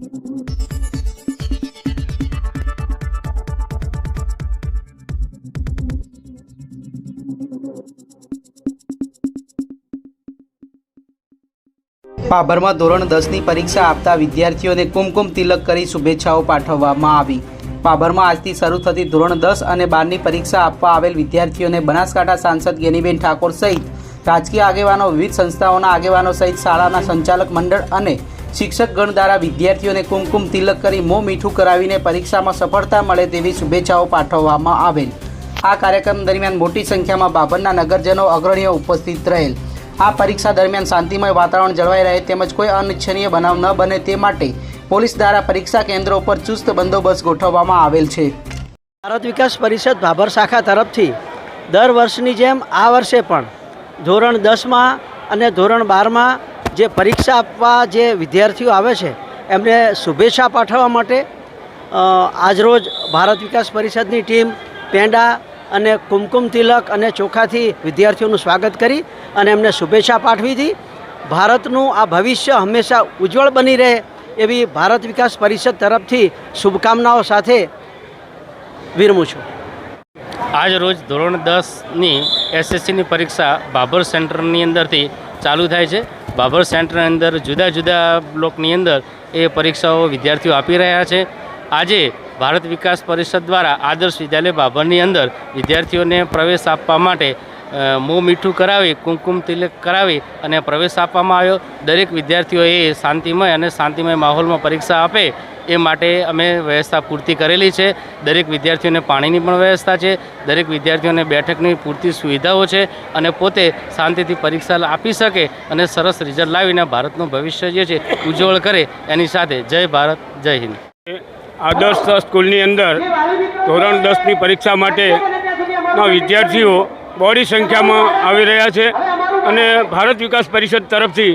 પાભરમાં ધોરણ દસની પરીક્ષા આપતા વિદ્યાર્થીઓને કુમકુમ તિલક કરી શુભેચ્છાઓ પાઠવવામાં આવી. પાભરમાં આજથી શરૂ થતી ધોરણ દસ અને બારની પરીક્ષા આપવા આવેલ વિદ્યાર્થીઓને બનાસકાંઠા સાંસદ ગેનીબેન ઠાકોર સહિત રાજકીય આગેવાનો, વિવિધ સંસ્થાઓના આગેવાનો સહિત શાળાના સંચાલક મંડળ અને શિક્ષકગણ દ્વારા વિદ્યાર્થીઓને કુમકુમ તિલક કરી મોં મીઠું કરાવીને પરીક્ષામાં સફળતા મળે તેવી શુભેચ્છાઓ પાઠવવામાં આવેલ. આ કાર્યક્રમ દરમિયાન મોટી સંખ્યામાં બાભરના નગરજનો અગ્રણીઓ ઉપસ્થિત રહેલ. આ પરીક્ષા દરમિયાન શાંતિમય વાતાવરણ જળવાઈ રહે તેમજ કોઈ અનિચ્છનીય બનાવ ન બને તે માટે પોલીસ દ્વારા પરીક્ષા કેન્દ્રો પર ચુસ્ત બંદોબસ્ત ગોઠવવામાં આવેલ છે. ભારત વિકાસ પરિષદ ભાભર શાખા તરફથી દર વર્ષની જેમ આ વર્ષે પણ ધોરણ દસમાં અને ધોરણ બારમાં જે પરીક્ષા આપવા જે વિદ્યાર્થીઓ આવે છે, એમને શુભેચ્છા પાઠવવા માટે આજરોજ ભારત વિકાસ પરિષદની ટીમ પેંડા અને કુમકુમ તિલક અને ચોખાથી વિદ્યાર્થીઓનું સ્વાગત કરી અને એમને શુભેચ્છા પાઠવી હતી. ભારતનું આ ભવિષ્ય હંમેશા ઉજ્જવળ બની રહે એવી ભારત વિકાસ પરિષદ તરફથી શુભકામનાઓ સાથે વિરમું છું. આજ રોજ ધોરણ દસની એસએસસીની પરીક્ષા બાબર સેન્ટરની અંદરથી ચાલુ થાય છે. બાબર સેન્ટરની અંદર જુદા જુદા બ્લોકની અંદર એ પરીક્ષાઓ વિદ્યાર્થીઓ આપી રહ્યા છે. આજે ભારત વિકાસ પરિષદ દ્વારા આદર્શ વિદ્યાલય બાબરની અંદર વિદ્યાર્થીઓને પ્રવેશ આપવા માટે મોં મીઠું કરાવી કુમકુમ તિલક કરાવી અને પ્રવેશ આપવામાં આવ્યો. દરેક વિદ્યાર્થીઓએ શાંતિમય અને શાંતિમય માહોલમાં પરીક્ષા આપે એ માટે અમે વ્યવસ્થા પૂરતી કરેલી છે. દરેક વિદ્યાર્થીઓને પાણીની પણ વ્યવસ્થા છે. દરેક વિદ્યાર્થીઓને બેઠકની પૂરતી સુવિધાઓ છે અને પોતે શાંતિથી પરીક્ષા આપી શકે અને સરસ રિઝલ્ટ લાવીને ભારતનું ભવિષ્ય જે છે ઉજ્જવળ કરે એની સાથે. જય ભારત, જય હિન્દ. આદર્શ સ્કૂલની અંદર ધોરણ દસની પરીક્ષા માટેના વિદ્યાર્થીઓ બહોળી સંખ્યામાં આવી રહ્યા છે અને ભારત વિકાસ પરિષદ તરફથી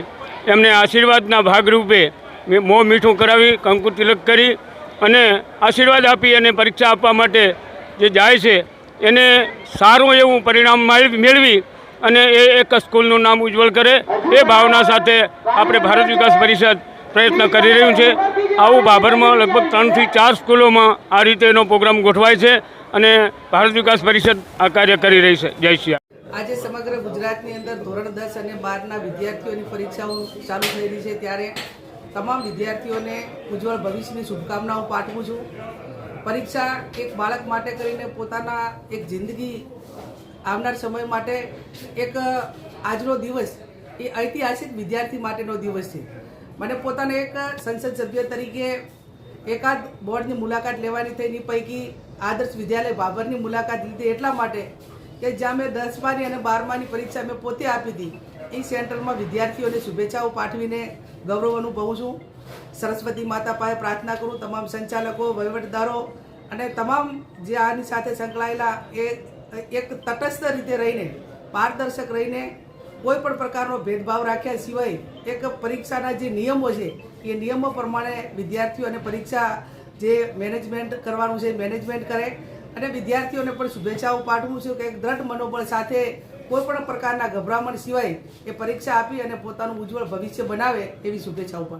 એમને આશીર્વાદના ભાગરૂપે મી- મીઠું કરાવી, કંકુ તિલક કરી અને આશીર્વાદ આપી અને પરીક્ષા આપવા માટે જે જાય છે એને સારું એવું પરિણામ માળ- મેળવી અને એ એક સ્કૂલનું નામ ઉજ્જવળ કરે એ ભાવના સાથે આપણે ભારત વિકાસ પરિષદ પ્રયત્ન કરી રહ્યું છે. આવું બાબરમાં લગભગ ત્રણથી ચાર સ્કૂલોમાં આ રીતે એનો પ્રોગ્રામ ગોઠવાય છે અને ભારત વિકાસ પરિષદ આ કાર્ય કરી રહી છે. જય શ્રી આજે સમગ્ર ગુજરાતની અંદર ધોરણ દસ અને બારના વિદ્યાર્થીઓની પરીક્ષાઓ ચાલુ થઈ રહી છે. ત્યારે તમામ વિદ્યાર્થીઓને ઉજ્જવળ ભવિષ્યની શુભકામનાઓ પાઠવું છું. પરીક્ષા એક બાળક માટે કરીને પોતાના એક જિંદગી આવનાર સમય માટે એક આજનો દિવસ એ ઐતિહાસિક વિદ્યાર્થી માટેનો દિવસ છે. મને પોતાને એક સંસદ સભ્ય તરીકે એકાદ બોર્ડની મુલાકાત લેવાની થઈની પૈકી આદર્શ વિદ્યાલય બાબરની મુલાકાત લીધી એટલા માટે કે જ્યાં મેં દસમાની અને બારમાની પરીક્ષા મેં પોતે આપી હતી. એ સેન્ટરમાં વિદ્યાર્થીઓને શુભેચ્છાઓ પાઠવીને ગૌરવ અનુભવું છું. સરસ્વતી માતા પાસે પ્રાર્થના કરું તમામ સંચાલકો, વહીવટદારો અને તમામ જે આની સાથે સંકળાયેલા એ એક તટસ્થ રીતે રહીને, પારદર્શક રહીને કોઈ પણ પ્રકારનો ભેદભાવ રાખ્યા સિવાય એક પરીક્ષાના જે નિયમો છે, એ નિયમો પ્રમાણે વિદ્યાર્થીઓ અને પરીક્ષા જે મેનેજમેન્ટ કરવાનું છે મેનેજમેન્ટ કરે અને વિદ્યાર્થીઓને પણ શુભેચ્છાઓ પાઠવું છું કે એક દ્રઢ મનોબળ સાથે કોઈ પણ પ્રકારના ગભરામણ સિવાય એ પરીક્ષા આપી અને પોતાનું ઉજ્જવળ ભવિષ્ય બનાવે એવી શુભેચ્છાઓ પાઠવું